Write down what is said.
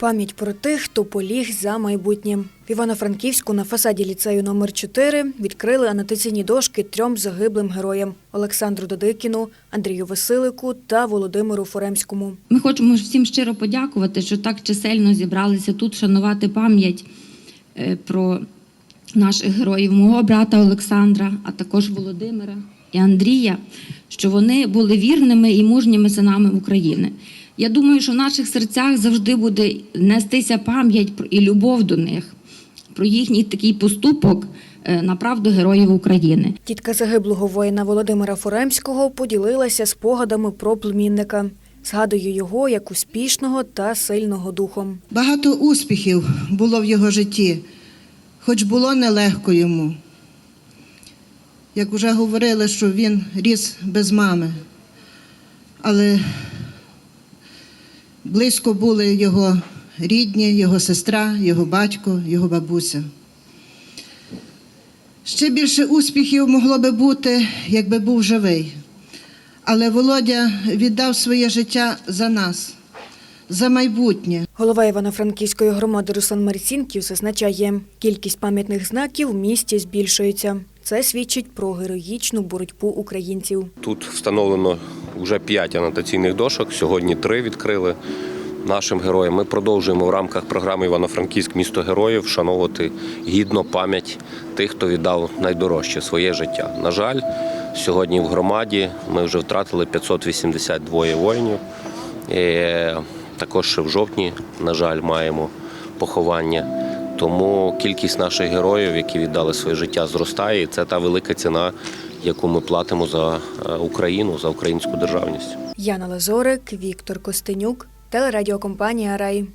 Пам'ять про тих, хто поліг за майбутнє. В Івано-Франківську на фасаді ліцею номер 4 відкрили анотаційні дошки трьом загиблим героям Олександру Додикіну, Андрію Василику та Володимиру Форемському. Ми хочемо всім щиро подякувати, що так чисельно зібралися тут шанувати пам'ять е, про наших героїв, мого брата Олександра, а також Володимира і Андрія, що вони були вірними і мужніми синами України. Я думаю, що в наших серцях завжди буде нестися пам'ять і любов до них, про їхній такий поступок е, на правду героїв України. Тітка загиблого воїна Володимира Форемського поділилася спогадами про племінника. Згадує його як успішного та сильного духом. Багато успіхів було в його житті, хоч було нелегко йому. Як вже говорили, що він ріс без мами, але близько були його рідні, його сестра, його батько, його бабуся. Ще більше успіхів могло би бути, якби був живий. Але Володя віддав своє життя за нас, за майбутнє. Голова Івано-Франківської громади Руслан Марцінків зазначає, кількість пам'ятних знаків в місті збільшується. Це свідчить про героїчну боротьбу українців. Тут встановлено вже п'ять анотаційних дошок. Сьогодні три відкрили нашим героям. Ми продовжуємо в рамках програми Івано-Франківськ місто героїв вшановувати гідно пам'ять тих, хто віддав найдорожче своє життя. На жаль, сьогодні в громаді ми вже втратили 582 воїнів. Е, Також в жовтні, на жаль, маємо поховання. Тому кількість наших героїв, які віддали своє життя, зростає. І це та велика ціна, яку ми платимо за е, Україну, за українську державність. Яна Лазорик, Віктор Костенюк, телерадіокомпанія Рай.